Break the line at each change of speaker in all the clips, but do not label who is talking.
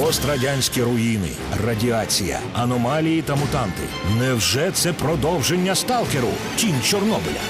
Пострадянські руїни, радіація, аномалії та мутанти. Невже це продовження сталкеру? Тінь Чорнобиля?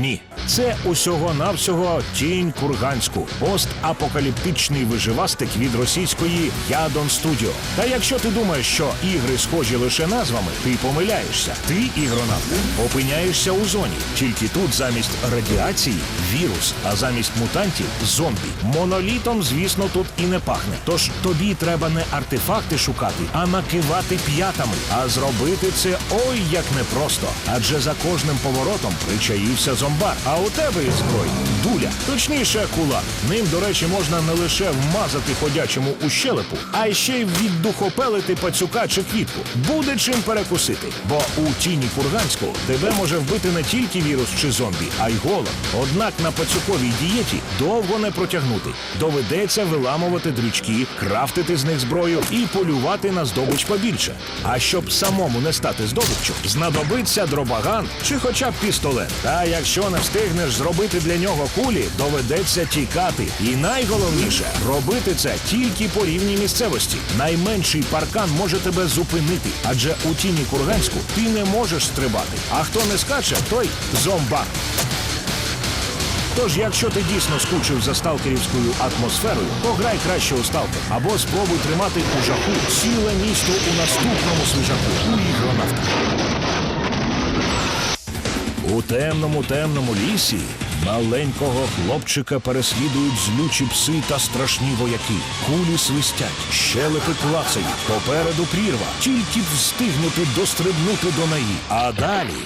Ні, це усього-навсього тінь Курганську, постапокаліптичний виживастик від російської Ядон Студіо. Та якщо ти думаєш, що ігри схожі лише назвами, ти помиляєшся. Ти, ігронавт, опиняєшся у зоні. Тільки тут замість радіації вірус, а замість мутантів зомбі. Монолітом, звісно, тут і не пахне. Тож тобі треба не артефакти шукати, а накивати п'ятами. А зробити це ой як непросто. Адже за кожним поворотом причаївся зомбар. А у тебе зброї дуля, точніше, кулак. Ним, до речі, можна не лише вмазати ходячому у щелепу, а ще й віддухопелити пацюка чи квітку. Буде чим перекусити. Бо у тіні курганську тебе може вбити не тільки вірус чи зомбі, а й голод. Однак на пацюковій дієті довго не протягнути. Доведеться виламувати дрючки, крафтити з них зброю і полювати на здобич побільше. А щоб самому не стати здобиччю, знадобиться дробаган чи хоча б пістолет. Та якщо не встигнеш зробити для нього кулі, доведеться тікати. І найголовніше робити це тільки по рівній місцевості. Найменший паркан може тебе зупинити, адже у тіні курганську ти не можеш стрибати. А хто не скаче, той зомбак. Тож, якщо ти дійсно скучив за сталкерівською атмосферою, пограй краще у сталкер або спробуй тримати у жаху ціле місто у наступному свіжаку у ігронавта. У темному темному лісі маленького хлопчика переслідують злючі пси та страшні вояки. Кулі свистять, щелепи клацають, попереду прірва, тільки встигнути дострибнути до неї. А далі.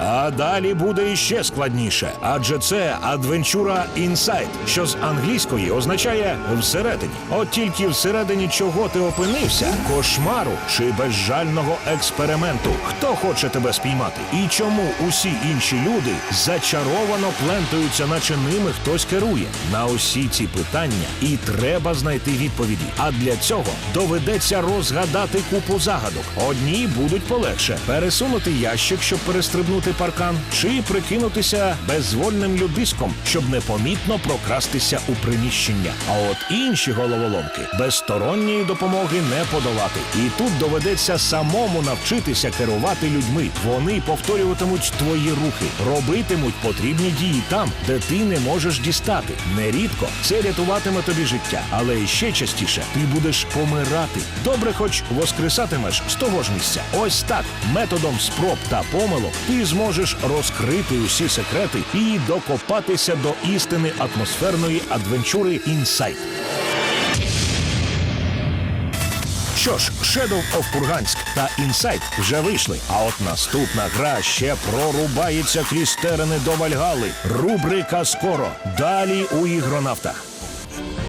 А далі буде іще складніше, адже це адвенчура інсайд, що з англійської означає всередині. От тільки всередині чого ти опинився, кошмару чи безжального експерименту. Хто хоче тебе спіймати? І чому усі інші люди зачаровано плентаються, наче ними хтось керує? На усі ці питання і треба знайти відповіді. А для цього доведеться розгадати купу загадок. Одні будуть полегше пересунути ящик, щоб перестрибнути паркан, чи прикинутися безвольним людиськом, щоб непомітно прокрастися у приміщення. А от інші головоломки без сторонньої допомоги не подолати. І тут доведеться самому навчитися керувати людьми. Вони повторюватимуть твої рухи, робитимуть потрібні дії там, де ти не можеш дістати. Нерідко це рятуватиме тобі життя, але ще частіше ти будеш помирати. Добре, хоч воскресатимеш з того ж місця. Ось так, методом спроб та помилок, ти зможеш розкрити усі секрети і докопатися до істини атмосферної адвенчури інсайт. Що ж, Shadow of Kurgansk та Inside вже вийшли. А от наступна гра ще прорубається крізь терени до Вальгали. Рубрика скоро. Далі у ігронавтах.